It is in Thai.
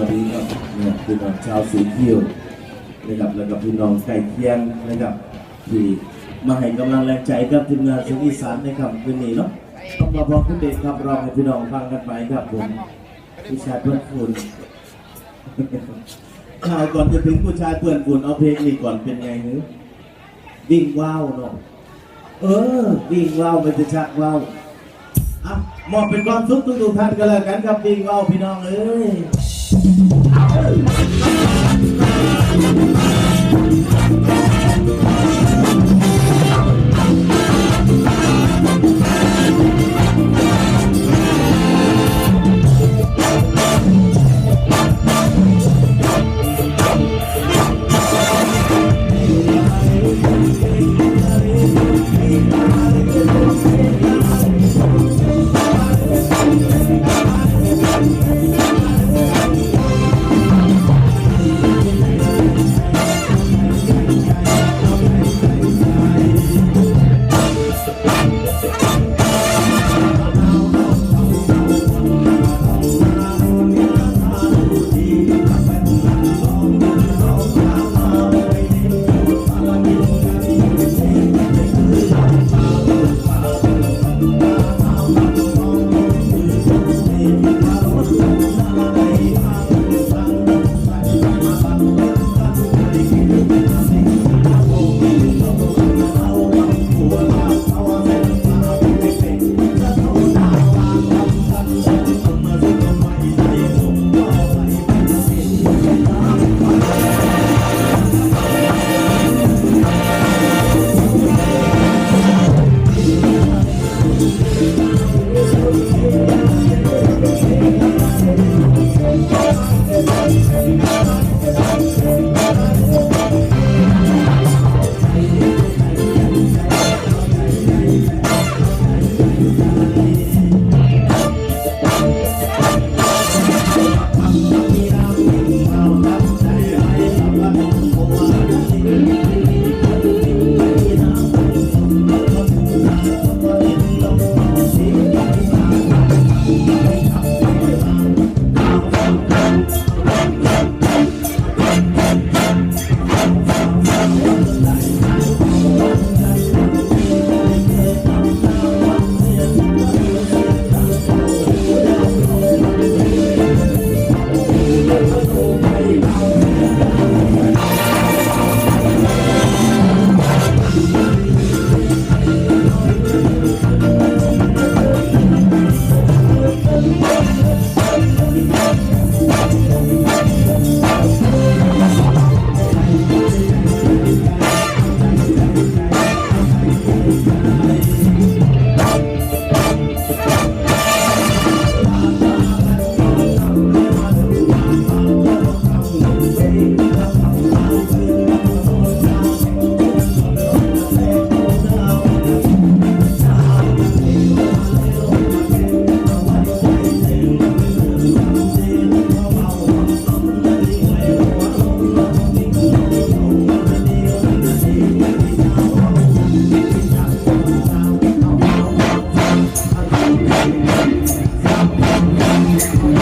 วัสดีครับเนี่ยพี่น้องชาวสีคิ้วนะครับแล้วก็พี่น้องไก่เคียงนะครับที่มาให้กำลังแรงใจกับทีมงานเสียงอีสานในคำคืนนี้เนาะต้องมาพร้อมคุณเด็กครับรองให้พี่น้องฟังกันไปครับผมผู้ชายเพื่อนฝุ่นข่าวก่อนจะถึงผู้ชายเพื่อนฝุ่นเอาเพลงนี้ก่อนเป็นไงฮึวิ่งว้าวเนาะเออ วิ่งว้าวไม่จะชักว้าวอะมอบเป็นความสุขทุกท่านกันแล้วกันครับวิ่งว้าวพี่น้องเอ้ย Thank you. I'm